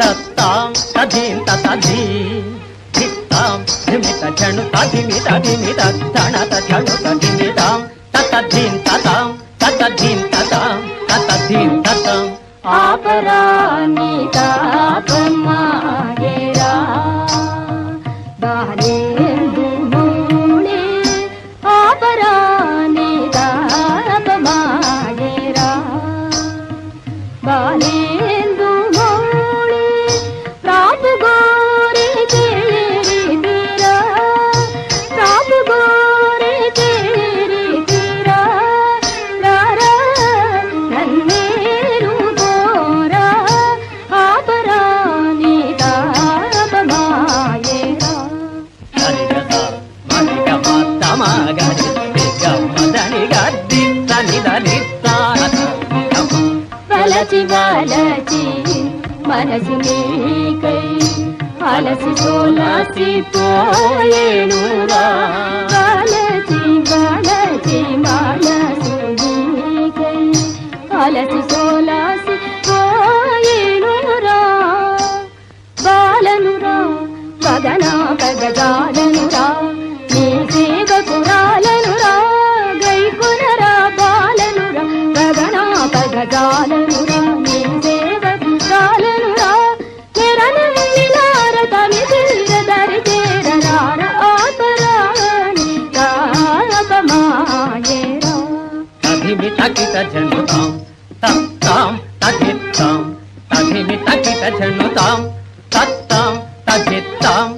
తత్తాం తధీం తతధీ ధిత్తాం ధిమిత ఝణు తధిమిత ధిమిత ధణత ఝణు తధిమితాం తతధీం తతాం తతధీం తతాం తతధీం తతాం ఆపరాని తాపమాయరా వలచి వలచి మనసు నీకై అలసి సోలసి పోయేనురా. వలచి వలచి మనసు నీకై అలసి సోలసి పోయేనురా. బాలనురా పదనా తజనుతాం తత్తాం తధిత్తాం తధిని తకిట జనుతాం తత్తాం తధిత్తాం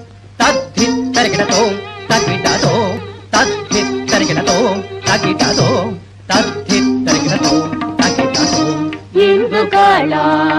తద్ధిత్ తరిగిడతో తగిడతో తద్ధిత్ తరిగిడతో తగిడతో తద్ధిత్ తరిగిడతో తగిడతో ఇందు కళాధారుడవని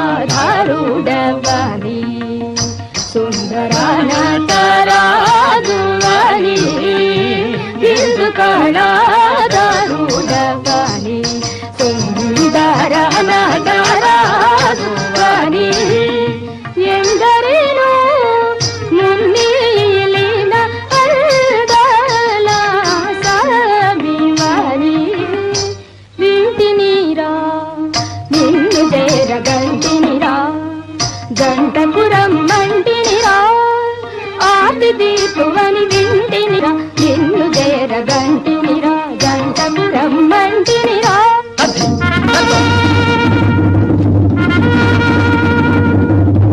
వింటినీరా నిన్ను చేర గంటినిరా గంటపురం మంటినిరా ఆది దీపువని వింటినిరా నిన్ను